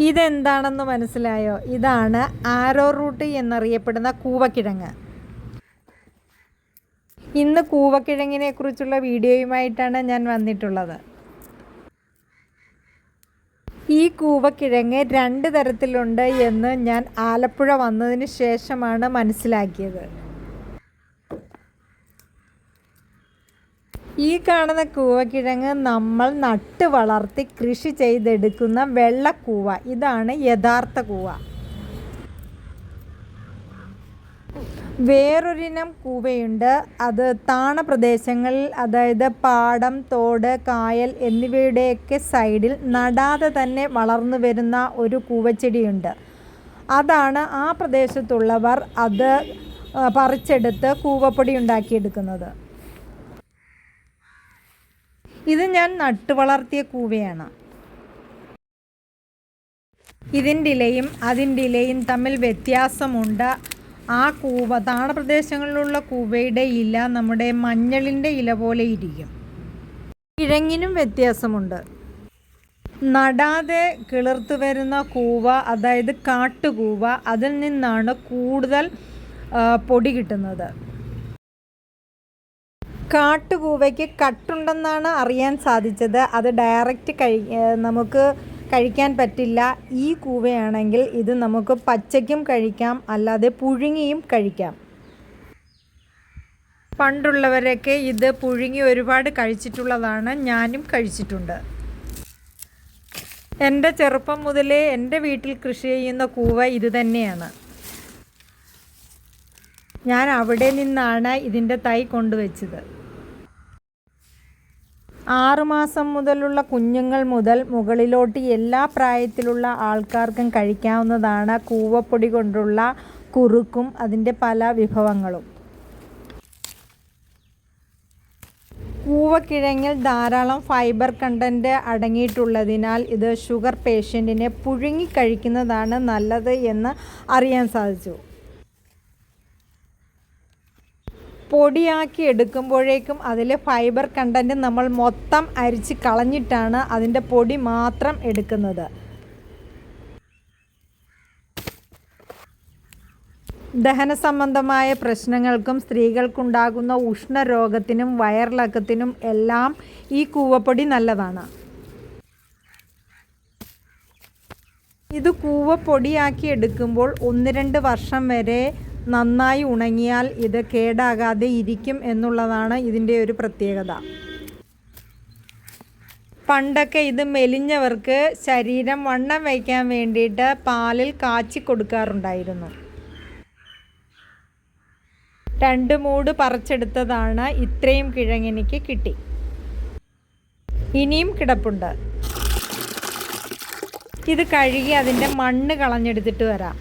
ഇതെന്താണെന്ന് മനസ്സിലായോ? ഇതാണ് ആരോ റൂട്ട് എന്നറിയപ്പെടുന്ന കൂവക്കിഴങ്ങ്. ഇന്ന് കൂവക്കിഴങ്ങിനെ കുറിച്ചുള്ള വീഡിയോയുമായിട്ടാണ് ഞാൻ വന്നിട്ടുള്ളത്. ഈ കൂവക്കിഴങ്ങ് രണ്ട് തരത്തിലുണ്ട് എന്ന് ഞാൻ ആലപ്പുഴ വന്നതിന് ശേഷമാണ് മനസ്സിലാക്കിയത്. ഈ കാണുന്ന കൂവക്കിഴങ്ങ് നമ്മൾ നട്ട് വളർത്തി കൃഷി ചെയ്തെടുക്കുന്ന വെള്ളക്കൂവ ഇതാണ് യഥാർത്ഥ കൂവ. വേറൊരിനം കൂവയുണ്ട്. അത് താണ പ്രദേശങ്ങളിൽ അതായത് പാടം തോട് കായൽ എന്നിവയുടെയൊക്കെ സൈഡിൽ നടാതെ തന്നെ വളർന്നു വരുന്ന ഒരു കൂവച്ചെടിയുണ്ട്. അതാണ് ആ പ്രദേശത്തുള്ളവർ അത് പറിച്ചെടുത്ത് കൂവപ്പൊടി ഉണ്ടാക്കിയെടുക്കുന്നത്. ഇത് ഞാൻ നട്ടു വളർത്തിയ കൂവയാണ്. ഇതിന്റെ ഇലയും അതിന്റെ ഇലയും തമ്മിൽ വ്യത്യാസമുണ്ട്. ആ കൂവ താണപ്രദേശങ്ങളിലുള്ള കൂവയുടെ ഇല നമ്മുടെ മഞ്ഞളിന്റെ ഇല പോലെ ഇരിക്കും. കിഴങ്ങിനും വ്യത്യാസമുണ്ട്. നടാതെ കിളിർത്തു വരുന്ന കൂവ അതായത് കാട്ടുകൂവ അതിൽ നിന്നാണ് കൂടുതൽ പൊടി കിട്ടുന്നത്. കാട്ടുകൂവയ്ക്ക് കട്ടുണ്ടെന്നാണ് അറിയാൻ സാധിച്ചത്. അത് ഡയറക്റ്റ് കഴി നമുക്ക് കഴിക്കാൻ പറ്റില്ല. ഈ കൂവയാണെങ്കിൽ ഇത് നമുക്ക് പച്ചയ്ക്കും കഴിക്കാം അല്ലാതെ പുഴുങ്ങിയും കഴിക്കാം. പണ്ടുള്ളവരൊക്കെ ഇത് പുഴുങ്ങി ഒരുപാട് കഴിച്ചിട്ടുള്ളതാണ്. ഞാനും കഴിച്ചിട്ടുണ്ട്. എന്റെ ചെറുപ്പം മുതലേ എന്റെ വീട്ടിൽ കൃഷി ചെയ്യുന്ന കൂവ ഇത് തന്നെയാണ്. ഞാൻ അവിടെ നിന്നാണ് ഇതിന്റെ തൈ കൊണ്ടുവച്ചത്. ആറുമാസം മുതലുള്ള കുഞ്ഞുങ്ങൾ മുതൽ മുകളിലോട്ട് എല്ലാ പ്രായത്തിലുള്ള ആൾക്കാർക്കും കഴിക്കാവുന്നതാണ് കൂവപ്പൊടി കൊണ്ടുള്ള കുറുക്കും അതിന്റെ പല വിഭവങ്ങളും. കൂവക്കിഴങ്ങിൽ ധാരാളം ഫൈബർ കണ്ടന്റ് അടങ്ങിയിട്ടുള്ളതിനാൽ ഇത് ഷുഗർ പേഷ്യന്റിനെ പുഴുങ്ങി കഴിക്കുന്നതാണ് നല്ലത് എന്ന് അറിയാൻ സാധിച്ചു. പൊടിയാക്കി എടുക്കുമ്പോഴേക്കും അതിലെ ഫൈബർ കണ്ടന്റ് നമ്മൾ മൊത്തം അരിച്ച് കളഞ്ഞിട്ടാണ് അതിന്റെ പൊടി മാത്രം എടുക്കുന്നത്. ദഹന സംബന്ധമായ പ്രശ്നങ്ങൾക്കും സ്ത്രീകൾക്കുണ്ടാകുന്ന ഉഷ്ണരോഗത്തിനും വയറിളക്കത്തിനും എല്ലാം ഈ കൂവപ്പൊടി നല്ലതാണ്. ഇത് കൂവപ്പൊടിയാക്കി എടുക്കുമ്പോൾ ഒന്ന് രണ്ട് വർഷം വരെ നന്നായി ഉണങ്ങിയാൽ ഇത് കേടാകാതെ ഇരിക്കും എന്നുള്ളതാണ് ഇതിന്റെ ഒരു പ്രത്യേകത. പണ്ടൊക്കെ ഇത് മെലിഞ്ഞവർക്ക് ശരീരം വണ്ണം വയ്ക്കാൻ വേണ്ടിയിട്ട് പാലിൽ കാച്ചി കൊടുക്കാറുണ്ടായിരുന്നു. രണ്ട് മൂട് പറിച്ചെടുത്തതാണ് ഇത്രയും കിഴങ്ങിനിക്ക് കിട്ടി. ഇനിയും കിടപ്പുണ്ട്. ഇത് കഴുകി അതിന്റെ മണ്ണ് കളഞ്ഞെടുത്തിട്ട് വരാം.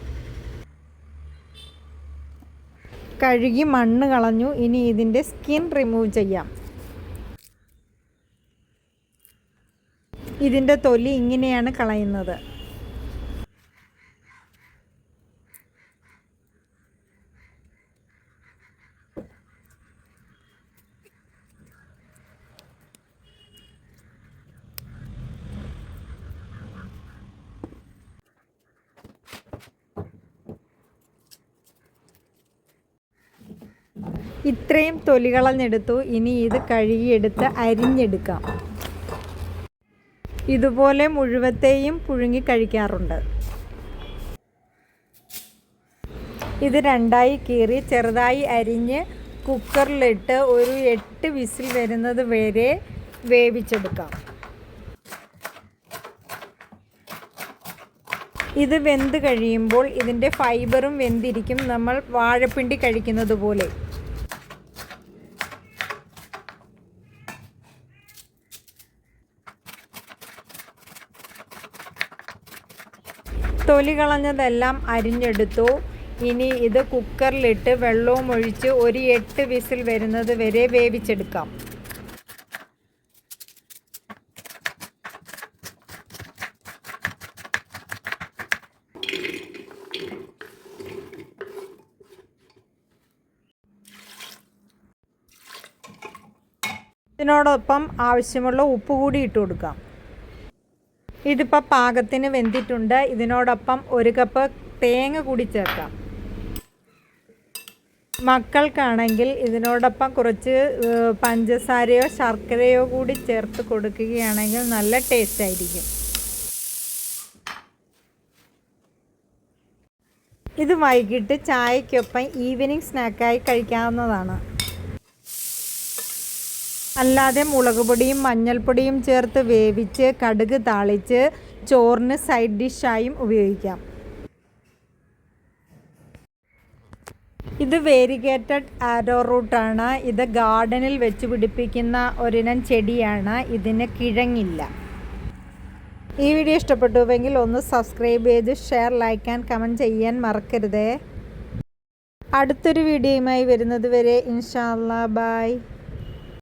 കഴുകി മണ്ണ് കളഞ്ഞു. ഇനി ഇതിന്റെ സ്കിൻ റിമൂവ് ചെയ്യാം. ഇതിന്റെ തൊലി ഇങ്ങനെയാണ് കളയുന്നത്. ഇത്രയും തൊലി കളഞ്ഞെടുത്തു ഇനി ഇത് കഴുകിയെടുത്ത് അരിഞ്ഞെടുക്കാം. ഇതുപോലെ മുഴുവത്തെയും പുഴുങ്ങി കഴിക്കാറുണ്ട്. ഇത് രണ്ടായി കീറി ചെറുതായി അരിഞ്ഞ് കുക്കറിലിട്ട് ഒരു എട്ട് വിസിൽ വരുന്നത് വരെ വേവിച്ചെടുക്കാം. ഇത് വെന്ത് കഴിയുമ്പോൾ ഇതിന്റെ ഫൈബറും വെന്തിരിക്കും. നമ്മൾ വാഴപ്പിണ്ടി കഴിക്കുന്നത് പോലെ തൊലി കളഞ്ഞതെല്ലാം അരിഞ്ഞെടുത്തു. ഇനി ഇത് കുക്കറിലിട്ട് വെള്ളവും ഒഴിച്ച് ഒരു എട്ട് വിസിൽ വരുന്നത് വരെ വേവിച്ചെടുക്കാം. ഇതിനോടൊപ്പം ആവശ്യമുള്ള ഉപ്പ് കൂടി ഇട്ട് കൊടുക്കാം. ഇതിപ്പോൾ പാകത്തിന് വെന്തിട്ടുണ്ട്. ഇതിനോടൊപ്പം ഒരു കപ്പ് തേങ്ങ കൂടി ചേർക്കാം. മക്കൾക്കാണെങ്കിൽ ഇതിനോടൊപ്പം കുറച്ച് പഞ്ചസാരയോ ശർക്കരയോ കൂടി ചേർത്ത് കൊടുക്കുകയാണെങ്കിൽ നല്ല ടേസ്റ്റ് ആയിരിക്കും. ഇത് വൈകിട്ട് ചായക്കൊപ്പം ഈവനിങ് സ്നാക്കായി കഴിക്കാവുന്നതാണ്. അല്ലാതെ മുളക് പൊടിയും മഞ്ഞൾപ്പൊടിയും ചേർത്ത് വേവിച്ച് കടുക് താളിച്ച് ചോറിന് സൈഡ് ഡിഷായും ഉപയോഗിക്കാം. ഇത് വേരിഗേറ്റഡ് ആരോ റൂട്ടാണ് ഇത് ഗാർഡനിൽ വെച്ച് പിടിപ്പിക്കുന്ന ഒരിനം ചെടിയാണ്. ഇതിന് കിഴങ്ങില്ല. ഈ വീഡിയോ ഇഷ്ടപ്പെട്ടുവെങ്കിൽ ഒന്ന് സബ്സ്ക്രൈബ് ചെയ്ത് ഷെയർ ലൈക്ക് ആൻഡ് കമന്റ് ചെയ്യാൻ മറക്കരുതേ. അടുത്തൊരു വീഡിയോയുമായി വരുന്നത് വരെ ഇൻഷാല്ലാ ബൈ